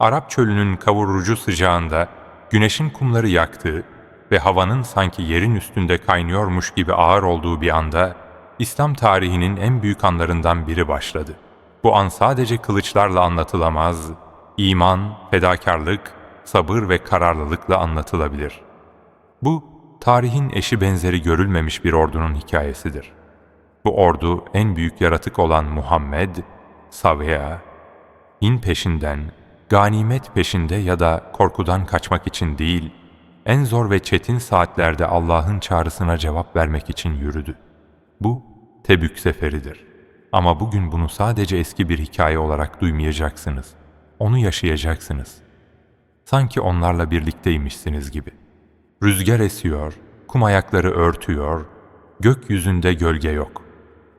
Arap çölünün kavurucu sıcağında güneşin kumları yaktığı ve havanın sanki yerin üstünde kaynıyormuş gibi ağır olduğu bir anda İslam tarihinin en büyük anlarından biri başladı. Bu an sadece kılıçlarla anlatılamaz, iman, fedakarlık, sabır ve kararlılıkla anlatılabilir. Bu, tarihin eşi benzeri görülmemiş bir ordunun hikayesidir. Bu ordu en büyük yaratık olan Muhammed, Savea, in peşinden, ganimet peşinde ya da korkudan kaçmak için değil, en zor ve çetin saatlerde Allah'ın çağrısına cevap vermek için yürüdü. Bu Tebük seferidir. Ama bugün bunu sadece eski bir hikaye olarak duymayacaksınız. Onu yaşayacaksınız. Sanki onlarla birlikteymişsiniz gibi. Rüzgar esiyor, kum ayakları örtüyor, gökyüzünde gölge yok.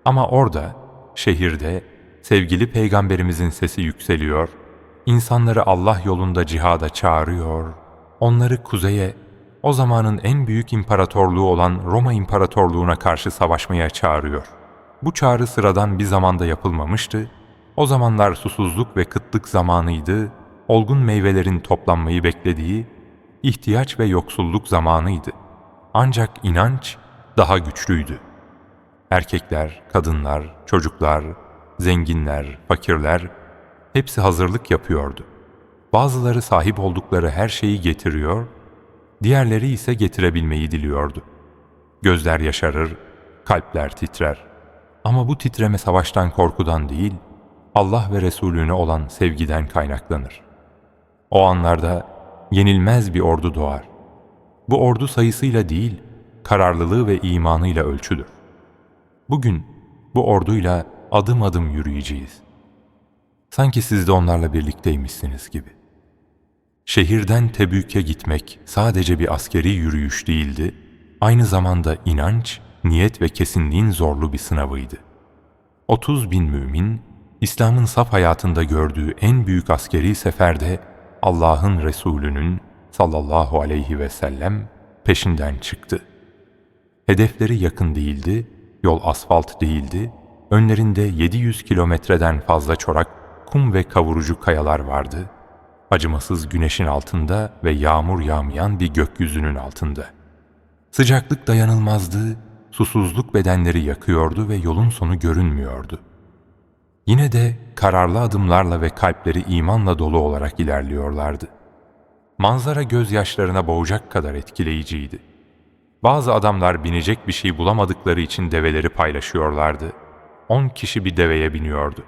Ama orada, şehirde, sevgili peygamberimizin sesi yükseliyor, insanları Allah yolunda cihada çağırıyor, onları kuzeye, o zamanın en büyük imparatorluğu olan Roma İmparatorluğu'na karşı savaşmaya çağırıyor. Bu çağrı sıradan bir zamanda yapılmamıştı. O zamanlar susuzluk ve kıtlık zamanıydı, olgun meyvelerin toplanmayı beklediği, ihtiyaç ve yoksulluk zamanıydı. Ancak inanç daha güçlüydü. Erkekler, kadınlar, çocuklar, zenginler, fakirler hepsi hazırlık yapıyordu. Bazıları sahip oldukları her şeyi getiriyor, diğerleri ise getirebilmeyi diliyordu. Gözler yaşarır, kalpler titrer. Ama bu titreme savaştan korkudan değil, Allah ve Resulüne olan sevgiden kaynaklanır. O anlarda yenilmez bir ordu doğar. Bu ordu sayısıyla değil, kararlılığı ve imanıyla ölçülür. Bugün bu orduyla adım adım yürüyeceğiz. Sanki siz de onlarla birlikteymişsiniz gibi. Şehirden Tebük'e gitmek sadece bir askeri yürüyüş değildi, aynı zamanda inanç, niyet ve kesinliğin zorlu bir sınavıydı. 30 bin mümin, İslam'ın saf hayatında gördüğü en büyük askeri seferde Allah'ın Resulü'nün sallallahu aleyhi ve sellem peşinden çıktı. Hedefleri yakın değildi, yol asfalt değildi, önlerinde 700 kilometreden fazla çorak kum ve kavurucu kayalar vardı. Acımasız güneşin altında ve yağmur yağmayan bir gökyüzünün altında. Sıcaklık dayanılmazdı, susuzluk bedenleri yakıyordu ve yolun sonu görünmüyordu. Yine de kararlı adımlarla ve kalpleri imanla dolu olarak ilerliyorlardı. Manzara gözyaşlarına boğacak kadar etkileyiciydi. Bazı adamlar binecek bir şey bulamadıkları için develeri paylaşıyorlardı. On kişi bir deveye biniyordu.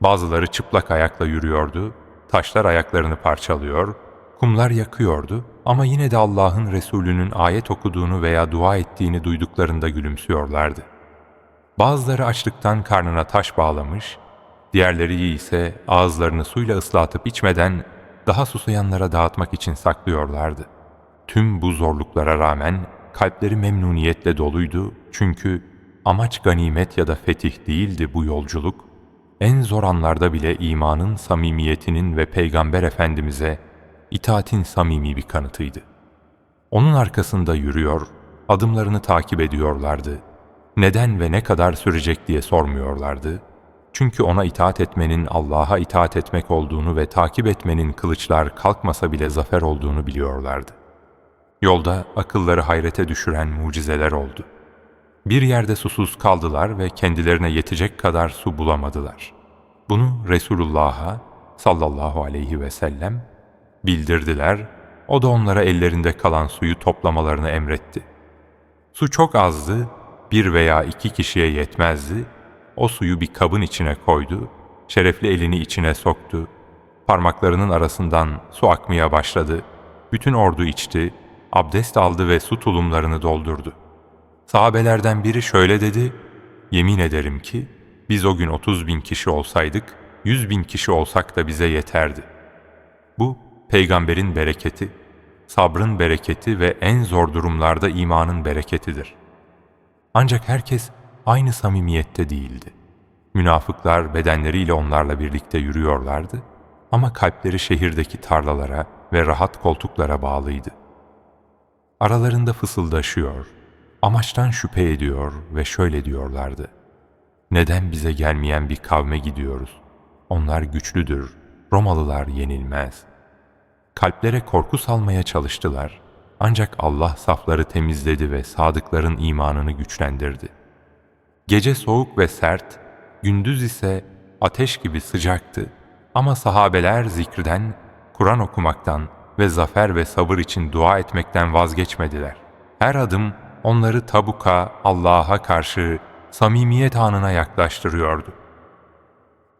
Bazıları çıplak ayakla yürüyordu, taşlar ayaklarını parçalıyor, kumlar yakıyordu ama yine de Allah'ın Resulü'nün ayet okuduğunu veya dua ettiğini duyduklarında gülümsüyorlardı. Bazıları açlıktan karnına taş bağlamış, diğerleri ise ağızlarını suyla ıslatıp içmeden daha susayanlara dağıtmak için saklıyorlardı. Tüm bu zorluklara rağmen kalpleri memnuniyetle doluydu çünkü amaç ganimet ya da fetih değildi bu yolculuk, en zor anlarda bile imanın samimiyetinin ve Peygamber Efendimiz'e itaatin samimi bir kanıtıydı. Onun arkasında yürüyor, adımlarını takip ediyorlardı. Neden ve ne kadar sürecek diye sormuyorlardı. Çünkü ona itaat etmenin Allah'a itaat etmek olduğunu ve takip etmenin kılıçlar kalkmasa bile zafer olduğunu biliyorlardı. Yolda akılları hayrete düşüren mucizeler oldu. Bir yerde susuz kaldılar ve kendilerine yetecek kadar su bulamadılar. Bunu Resulullah'a sallallahu aleyhi ve sellem bildirdiler, o da onlara ellerinde kalan suyu toplamalarını emretti. Su çok azdı, bir veya iki kişiye yetmezdi, o suyu bir kabın içine koydu, şerefli elini içine soktu, parmaklarının arasından su akmaya başladı, bütün ordu içti, abdest aldı ve su tulumlarını doldurdu. Sahabelerden biri şöyle dedi, yemin ederim ki biz o gün 30 bin kişi olsaydık, 100 bin kişi olsak da bize yeterdi. Bu peygamberin bereketi, sabrın bereketi ve en zor durumlarda imanın bereketidir. Ancak herkes aynı samimiyette değildi. Münafıklar bedenleriyle onlarla birlikte yürüyorlardı ama kalpleri şehirdeki tarlalara ve rahat koltuklara bağlıydı. Aralarında fısıldaşıyor, amaçtan şüphe ediyor ve şöyle diyorlardı. Neden bize gelmeyen bir kavme gidiyoruz? Onlar güçlüdür, Romalılar yenilmez. Kalplere korku salmaya çalıştılar. Ancak Allah safları temizledi ve sadıkların imanını güçlendirdi. Gece soğuk ve sert, gündüz ise ateş gibi sıcaktı. Ama sahabeler zikrden, Kur'an okumaktan ve zafer ve sabır için dua etmekten vazgeçmediler. Her adım onları tabuka, Allah'a karşı samimiyet anına yaklaştırıyordu.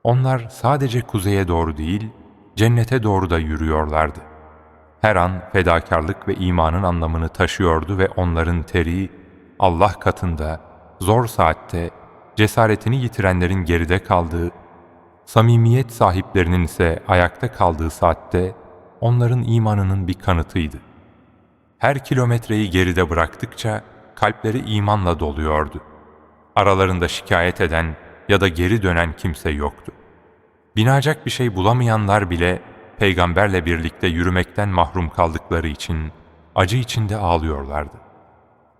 Onlar sadece kuzeye doğru değil, cennete doğru da yürüyorlardı. Her an fedakarlık ve imanın anlamını taşıyordu ve onların teri Allah katında zor saatte cesaretini yitirenlerin geride kaldığı, samimiyet sahiplerinin ise ayakta kaldığı saatte onların imanının bir kanıtıydı. Her kilometreyi geride bıraktıkça kalpleri imanla doluyordu. Aralarında şikayet eden ya da geri dönen kimse yoktu. Binacak bir şey bulamayanlar bile peygamberle birlikte yürümekten mahrum kaldıkları için acı içinde ağlıyorlardı.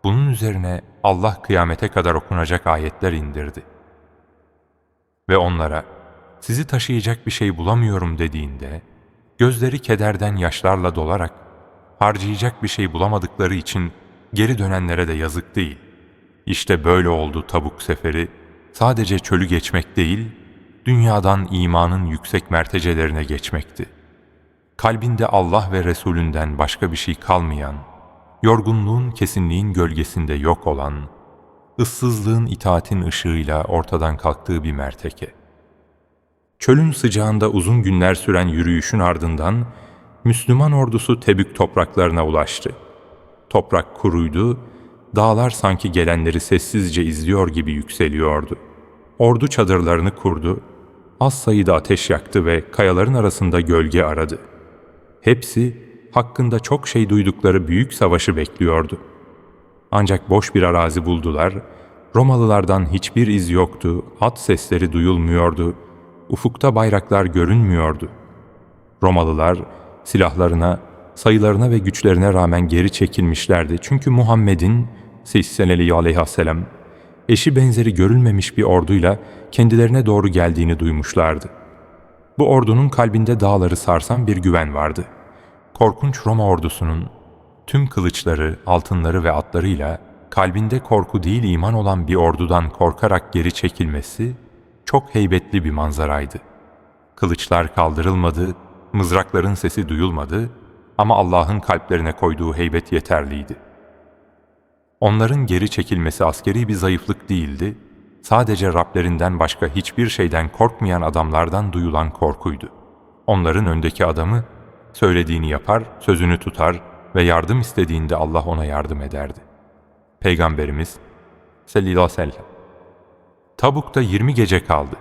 Bunun üzerine Allah kıyamete kadar okunacak ayetler indirdi. Ve onlara, sizi taşıyacak bir şey bulamıyorum dediğinde, gözleri kederden yaşlarla dolarak, harcayacak bir şey bulamadıkları için geri dönenlere de yazık değil. İşte böyle oldu Tabuk seferi, sadece çölü geçmek değil, dünyadan imanın yüksek mertecelerine geçmekti. Kalbinde Allah ve Resulünden başka bir şey kalmayan, yorgunluğun kesinliğin gölgesinde yok olan, ıssızlığın itaatin ışığıyla ortadan kalktığı bir merteke. Çölün sıcağında uzun günler süren yürüyüşün ardından Müslüman ordusu Tebük topraklarına ulaştı. Toprak kuruydu, dağlar sanki gelenleri sessizce izliyor gibi yükseliyordu. Ordu çadırlarını kurdu, az sayıda ateş yaktı ve kayaların arasında gölge aradı. Hepsi hakkında çok şey duydukları büyük savaşı bekliyordu. Ancak boş bir arazi buldular, Romalılardan hiçbir iz yoktu, at sesleri duyulmuyordu, ufukta bayraklar görünmüyordu. Romalılar silahlarına, sayılarına ve güçlerine rağmen geri çekilmişlerdi. Çünkü Muhammed'in sallallahu aleyhisselam eşi benzeri görülmemiş bir orduyla kendilerine doğru geldiğini duymuşlardı. Bu ordunun kalbinde dağları sarsan bir güven vardı. Korkunç Roma ordusunun tüm kılıçları, altınları ve atlarıyla kalbinde korku değil iman olan bir ordudan korkarak geri çekilmesi çok heybetli bir manzaraydı. Kılıçlar kaldırılmadı, mızrakların sesi duyulmadı ama Allah'ın kalplerine koyduğu heybet yeterliydi. Onların geri çekilmesi askeri bir zayıflık değildi, sadece Rablerinden başka hiçbir şeyden korkmayan adamlardan duyulan korkuydu. Onların öndeki adamı, söylediğini yapar, sözünü tutar ve yardım istediğinde Allah ona yardım ederdi. Peygamberimiz sallallahu aleyhi ve sellem Tabuk'ta 20 gece kaldı.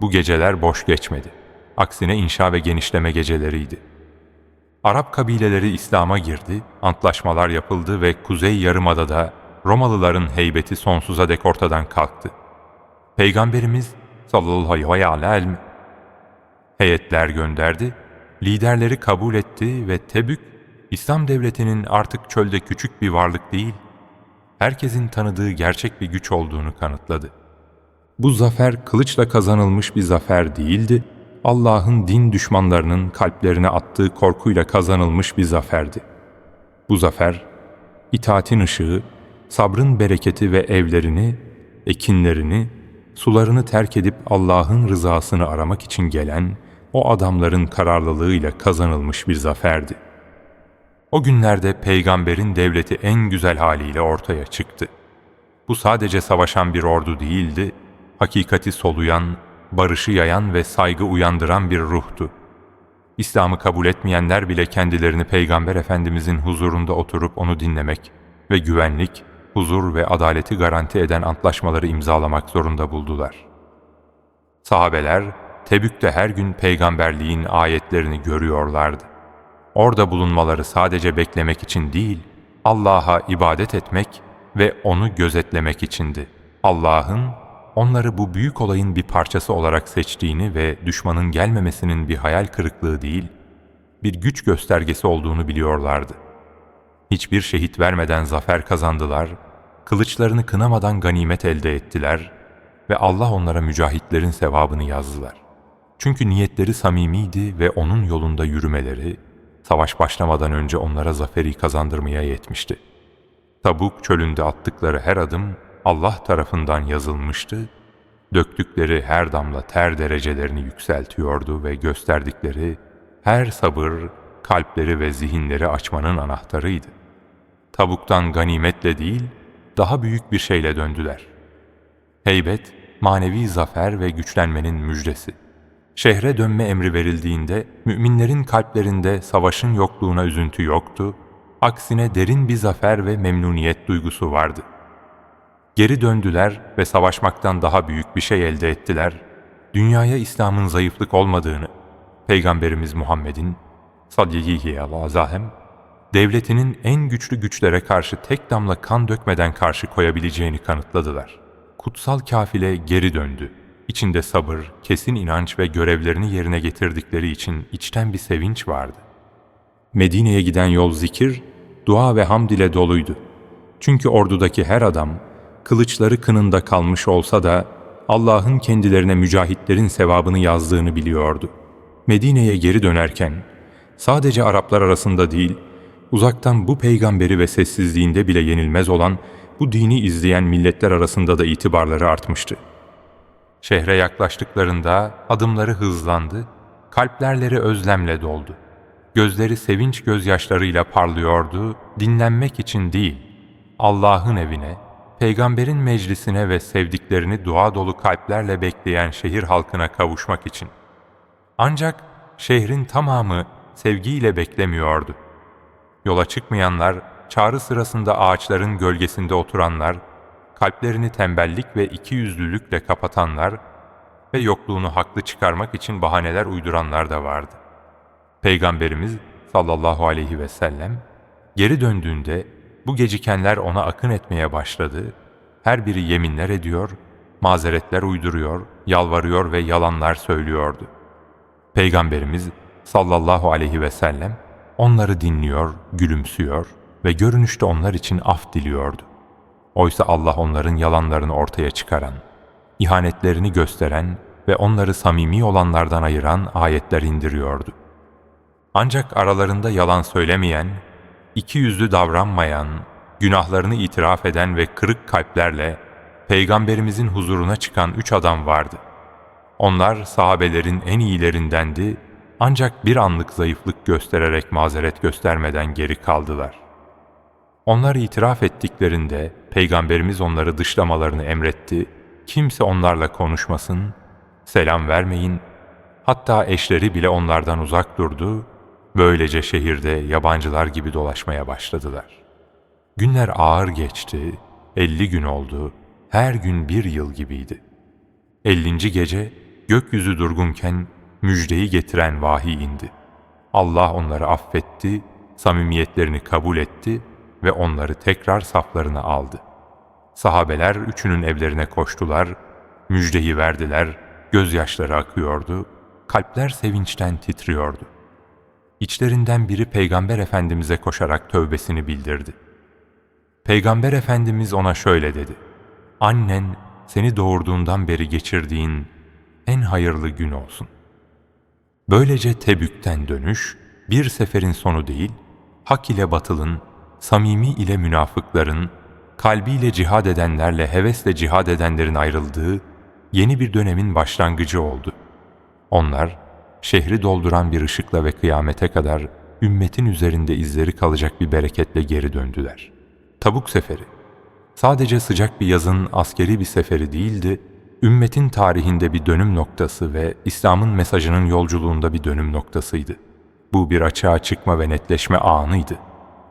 Bu geceler boş geçmedi. Aksine inşa ve genişleme geceleriydi. Arap kabileleri İslam'a girdi, antlaşmalar yapıldı ve Kuzey Yarımada'da Romalıların heybeti sonsuza dek ortadan kalktı. Peygamberimiz sallallahu aleyhi ve heyetler gönderdi, liderleri kabul etti ve Tebük, İslam devletinin artık çölde küçük bir varlık değil, herkesin tanıdığı gerçek bir güç olduğunu kanıtladı. Bu zafer kılıçla kazanılmış bir zafer değildi, Allah'ın din düşmanlarının kalplerine attığı korkuyla kazanılmış bir zaferdi. Bu zafer, itaatin ışığı, sabrın bereketi ve evlerini, ekinlerini, sularını terk edip Allah'ın rızasını aramak için gelen o adamların kararlılığıyla kazanılmış bir zaferdi. O günlerde peygamberin devleti en güzel haliyle ortaya çıktı. Bu sadece savaşan bir ordu değildi, hakikati soluyan, barışı yayan ve saygı uyandıran bir ruhtu. İslam'ı kabul etmeyenler bile kendilerini Peygamber Efendimizin huzurunda oturup onu dinlemek ve güvenlik, huzur ve adaleti garanti eden antlaşmaları imzalamak zorunda buldular. Sahabeler, Tebük'te her gün peygamberliğin ayetlerini görüyorlardı. Orada bulunmaları sadece beklemek için değil, Allah'a ibadet etmek ve onu gözetlemek içindi. Allah'ın onları bu büyük olayın bir parçası olarak seçtiğini ve düşmanın gelmemesinin bir hayal kırıklığı değil, bir güç göstergesi olduğunu biliyorlardı. Hiçbir şehit vermeden zafer kazandılar, kılıçlarını kınamadan ganimet elde ettiler ve Allah onlara mücahitlerin sevabını yazdılar. Çünkü niyetleri samimiydi ve onun yolunda yürümeleri, savaş başlamadan önce onlara zaferi kazandırmaya yetmişti. Tabuk çölünde attıkları her adım Allah tarafından yazılmıştı, döktükleri her damla ter derecelerini yükseltiyordu ve gösterdikleri her sabır kalpleri ve zihinleri açmanın anahtarıydı. Tabuktan ganimetle değil, daha büyük bir şeyle döndüler. Heybet, manevi zafer ve güçlenmenin müjdesi. Şehre dönme emri verildiğinde müminlerin kalplerinde savaşın yokluğuna üzüntü yoktu, aksine derin bir zafer ve memnuniyet duygusu vardı. Geri döndüler ve savaşmaktan daha büyük bir şey elde ettiler. Dünyaya İslam'ın zayıflık olmadığını, Peygamberimiz Muhammed'in sallallahu azahem devletinin en güçlü güçlere karşı tek damla kan dökmeden karşı koyabileceğini kanıtladılar. Kutsal kafile geri döndü. İçinde sabır, kesin inanç ve görevlerini yerine getirdikleri için içten bir sevinç vardı. Medine'ye giden yol zikir, dua ve hamd ile doluydu. Çünkü ordudaki her adam, kılıçları kınında kalmış olsa da Allah'ın kendilerine mücahitlerin sevabını yazdığını biliyordu. Medine'ye geri dönerken, sadece Araplar arasında değil, uzaktan bu peygamberi ve sessizliğinde bile yenilmez olan bu dini izleyen milletler arasında da itibarları artmıştı. Şehre yaklaştıklarında adımları hızlandı, kalplerleri özlemle doldu. Gözleri sevinç gözyaşlarıyla parlıyordu, dinlenmek için değil, Allah'ın evine, peygamberin meclisine ve sevdiklerini dua dolu kalplerle bekleyen şehir halkına kavuşmak için. Ancak şehrin tamamı sevgiyle beklemiyordu. Yola çıkmayanlar, çağrı sırasında ağaçların gölgesinde oturanlar, kalplerini tembellik ve ikiyüzlülükle kapatanlar ve yokluğunu haklı çıkarmak için bahaneler uyduranlar da vardı. Peygamberimiz sallallahu aleyhi ve sellem geri döndüğünde bu gecikenler ona akın etmeye başladı. Her biri yeminler ediyor, mazeretler uyduruyor, yalvarıyor ve yalanlar söylüyordu. Peygamberimiz sallallahu aleyhi ve sellem onları dinliyor, gülümsüyor ve görünüşte onlar için af diliyordu. Oysa Allah onların yalanlarını ortaya çıkaran, ihanetlerini gösteren ve onları samimi olanlardan ayıran ayetler indiriyordu. Ancak aralarında yalan söylemeyen, iki yüzlü davranmayan, günahlarını itiraf eden ve kırık kalplerle Peygamberimizin huzuruna çıkan üç adam vardı. Onlar sahabelerin en iyilerindendi ancak bir anlık zayıflık göstererek mazeret göstermeden geri kaldılar. Onlar itiraf ettiklerinde Peygamberimiz onları dışlamalarını emretti, kimse onlarla konuşmasın, selam vermeyin, hatta eşleri bile onlardan uzak durdu, böylece şehirde yabancılar gibi dolaşmaya başladılar. Günler ağır geçti, elli gün oldu, her gün bir yıl gibiydi. Ellinci gece gökyüzü durgunken müjdeyi getiren vahiy indi. Allah onları affetti, samimiyetlerini kabul etti ve onları tekrar saflarına aldı. Sahabeler üçünün evlerine koştular, müjdeyi verdiler, gözyaşları akıyordu, kalpler sevinçten titriyordu. İçlerinden biri Peygamber Efendimiz'e koşarak tövbesini bildirdi. Peygamber Efendimiz ona şöyle dedi, Annen seni doğurduğundan beri geçirdiğin en hayırlı gün olsun. Böylece Tebük'ten dönüş, bir seferin sonu değil, hak ile batılın, samimi ile münafıkların, kalbiyle cihad edenlerle hevesle cihad edenlerin ayrıldığı yeni bir dönemin başlangıcı oldu. Onlar, şehri dolduran bir ışıkla ve kıyamete kadar ümmetin üzerinde izleri kalacak bir bereketle geri döndüler. Tabuk Seferi Sadece sıcak bir yazın askeri bir seferi değildi, ümmetin tarihinde bir dönüm noktası ve İslam'ın mesajının yolculuğunda bir dönüm noktasıydı. Bu bir açığa çıkma ve netleşme anıydı.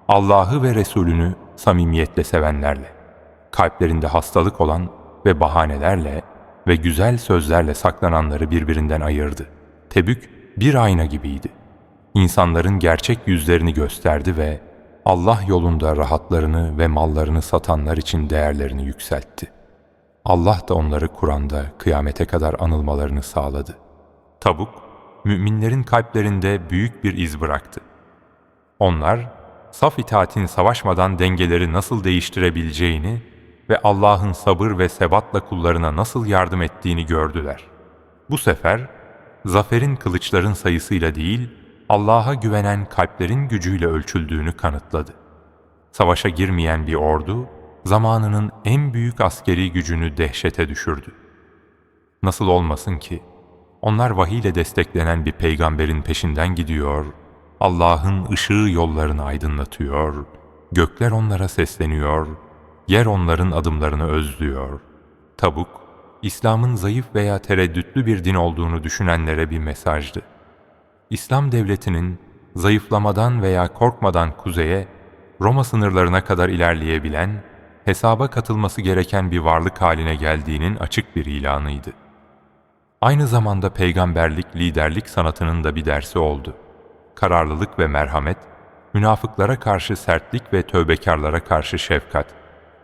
Allah'ı ve Resulünü samimiyetle sevenlerle, kalplerinde hastalık olan ve bahanelerle ve güzel sözlerle saklananları birbirinden ayırdı. Tebük bir ayna gibiydi. İnsanların gerçek yüzlerini gösterdi ve Allah yolunda rahatlarını ve mallarını satanlar için değerlerini yükseltti. Allah da onları Kur'an'da kıyamete kadar anılmalarını sağladı. Tabuk, müminlerin kalplerinde büyük bir iz bıraktı. Onlar, saf itaatin savaşmadan dengeleri nasıl değiştirebileceğini ve Allah'ın sabır ve sebatla kullarına nasıl yardım ettiğini gördüler. Bu sefer, zaferin kılıçların sayısıyla değil, Allah'a güvenen kalplerin gücüyle ölçüldüğünü kanıtladı. Savaşa girmeyen bir ordu, zamanının en büyük askeri gücünü dehşete düşürdü. Nasıl olmasın ki, onlar vahiyle desteklenen bir peygamberin peşinden gidiyor, Allah'ın ışığı yollarını aydınlatıyor, gökler onlara sesleniyor, yer onların adımlarını özlüyor. Tabuk, İslam'ın zayıf veya tereddütlü bir din olduğunu düşünenlere bir mesajdı. İslam devletinin zayıflamadan veya korkmadan kuzeye, Roma sınırlarına kadar ilerleyebilen, hesaba katılması gereken bir varlık haline geldiğinin açık bir ilanıydı. Aynı zamanda peygamberlik, liderlik sanatının da bir dersi oldu. Kararlılık ve merhamet, münafıklara karşı sertlik ve tövbekarlara karşı şefkat,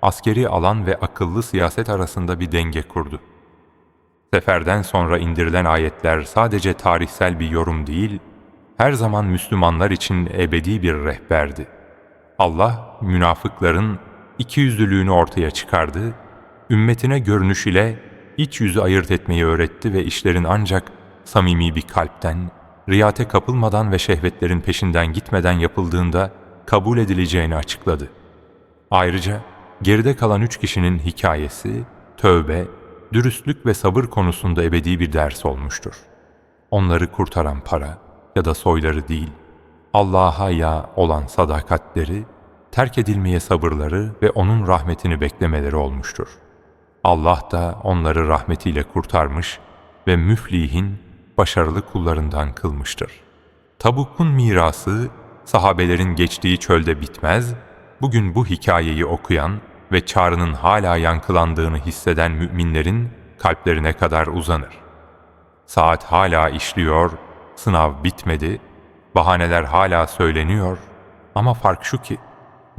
askeri alan ve akıllı siyaset arasında bir denge kurdu. Seferden sonra indirilen ayetler sadece tarihsel bir yorum değil, her zaman Müslümanlar için ebedi bir rehberdi. Allah, münafıkların ikiyüzlülüğünü ortaya çıkardı, ümmetine görünüş ile iç yüzü ayırt etmeyi öğretti ve işlerin ancak samimi bir kalpten, riyate kapılmadan ve şehvetlerin peşinden gitmeden yapıldığında kabul edileceğini açıkladı. Ayrıca geride kalan üç kişinin hikayesi, tövbe, dürüstlük ve sabır konusunda ebedi bir ders olmuştur. Onları kurtaran para ya da soyları değil, Allah'a ya olan sadakatleri, terk edilmeye sabırları ve O'nun rahmetini beklemeleri olmuştur. Allah da onları rahmetiyle kurtarmış ve müflihin başarılı kullarından kılmıştır. Tabuk'un mirası, sahabelerin geçtiği çölde bitmez, bugün bu hikayeyi okuyan ve çağrının hala yankılandığını hisseden müminlerin kalplerine kadar uzanır. Saat hala işliyor, sınav bitmedi, bahaneler hala söyleniyor ama fark şu ki,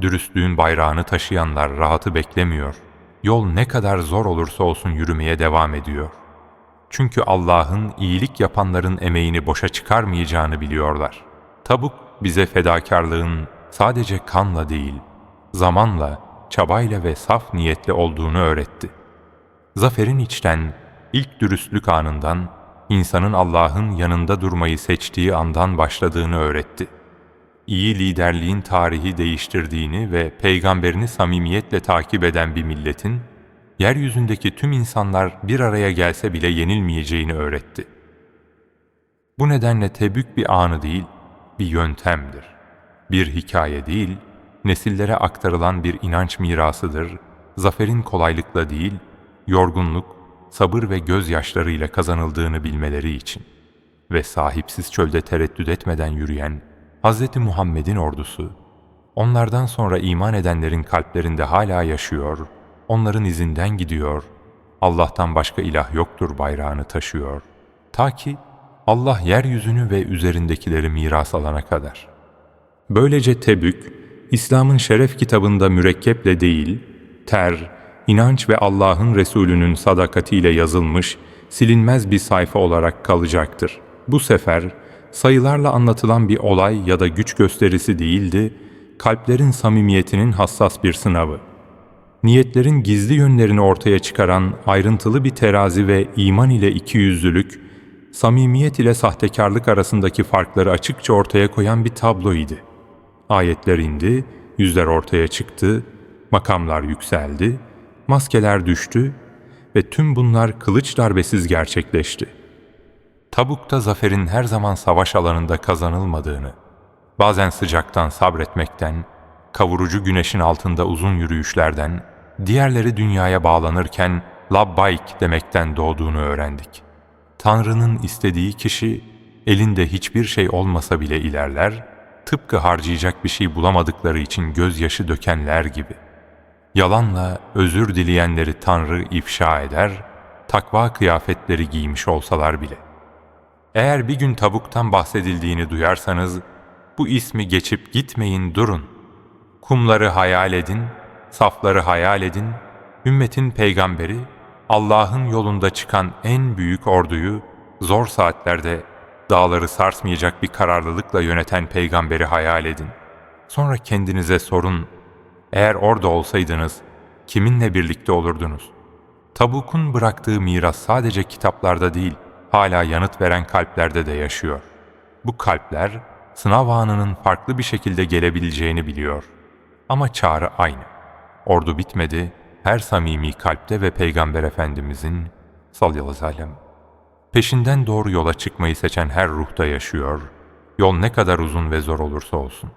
dürüstlüğün bayrağını taşıyanlar rahatı beklemiyor. Yol ne kadar zor olursa olsun yürümeye devam ediyor. Çünkü Allah'ın iyilik yapanların emeğini boşa çıkarmayacağını biliyorlar. Tabuk bize fedakarlığın sadece kanla değil, zamanla, çabayla ve saf niyetle olduğunu öğretti. Zaferin içten, ilk dürüstlük anından, insanın Allah'ın yanında durmayı seçtiği andan başladığını öğretti. İyi liderliğin tarihi değiştirdiğini ve peygamberini samimiyetle takip eden bir milletin, yeryüzündeki tüm insanlar bir araya gelse bile yenilmeyeceğini öğretti. Bu nedenle Tebük bir anı değil, bir yöntemdir. Bir hikaye değil, nesillere aktarılan bir inanç mirasıdır, zaferin kolaylıkla değil, yorgunluk, sabır ve gözyaşlarıyla kazanıldığını bilmeleri için ve sahipsiz çölde tereddüt etmeden yürüyen Hz. Muhammed'in ordusu, onlardan sonra iman edenlerin kalplerinde hala yaşıyor, onların izinden gidiyor, Allah'tan başka ilah yoktur bayrağını taşıyor. Ta ki Allah yeryüzünü ve üzerindekileri miras alana kadar. Böylece Tebük, İslam'ın şeref kitabında mürekkeple değil, ter, inanç ve Allah'ın Resulü'nün sadakatiyle yazılmış, silinmez bir sayfa olarak kalacaktır. Bu sefer sayılarla anlatılan bir olay ya da güç gösterisi değildi, kalplerin samimiyetinin hassas bir sınavı. Niyetlerin gizli yönlerini ortaya çıkaran ayrıntılı bir terazi ve iman ile ikiyüzlülük, samimiyet ile sahtekarlık arasındaki farkları açıkça ortaya koyan bir tablo idi. Ayetler indi, yüzler ortaya çıktı, makamlar yükseldi, maskeler düştü ve tüm bunlar kılıç darbesiz gerçekleşti. Tabuk'ta zaferin her zaman savaş alanında kazanılmadığını, bazen sıcaktan sabretmekten, kavurucu güneşin altında uzun yürüyüşlerden, diğerleri dünyaya bağlanırken labbayk demekten doğduğunu öğrendik. Tanrı'nın istediği kişi elinde hiçbir şey olmasa bile ilerler, tıpkı harcayacak bir şey bulamadıkları için gözyaşı dökenler gibi. Yalanla özür dileyenleri Tanrı ifşa eder, takva kıyafetleri giymiş olsalar bile. Eğer bir gün tabuktan bahsedildiğini duyarsanız, bu ismi geçip gitmeyin durun. Kumları hayal edin, safları hayal edin, ümmetin peygamberi, Allah'ın yolunda çıkan en büyük orduyu zor saatlerde dağları sarsmayacak bir kararlılıkla yöneten peygamberi hayal edin. Sonra kendinize sorun, eğer orada olsaydınız kiminle birlikte olurdunuz? Tabuk'un bıraktığı miras sadece kitaplarda değil, hala yanıt veren kalplerde de yaşıyor. Bu kalpler sınav anının farklı bir şekilde gelebileceğini biliyor. Ama çağrı aynı. Ordu bitmedi, her samimi kalpte ve Peygamber Efendimizin sallallahu aleyhi ve sellem peşinden doğru yola çıkmayı seçen her ruhta yaşıyor, yol ne kadar uzun ve zor olursa olsun.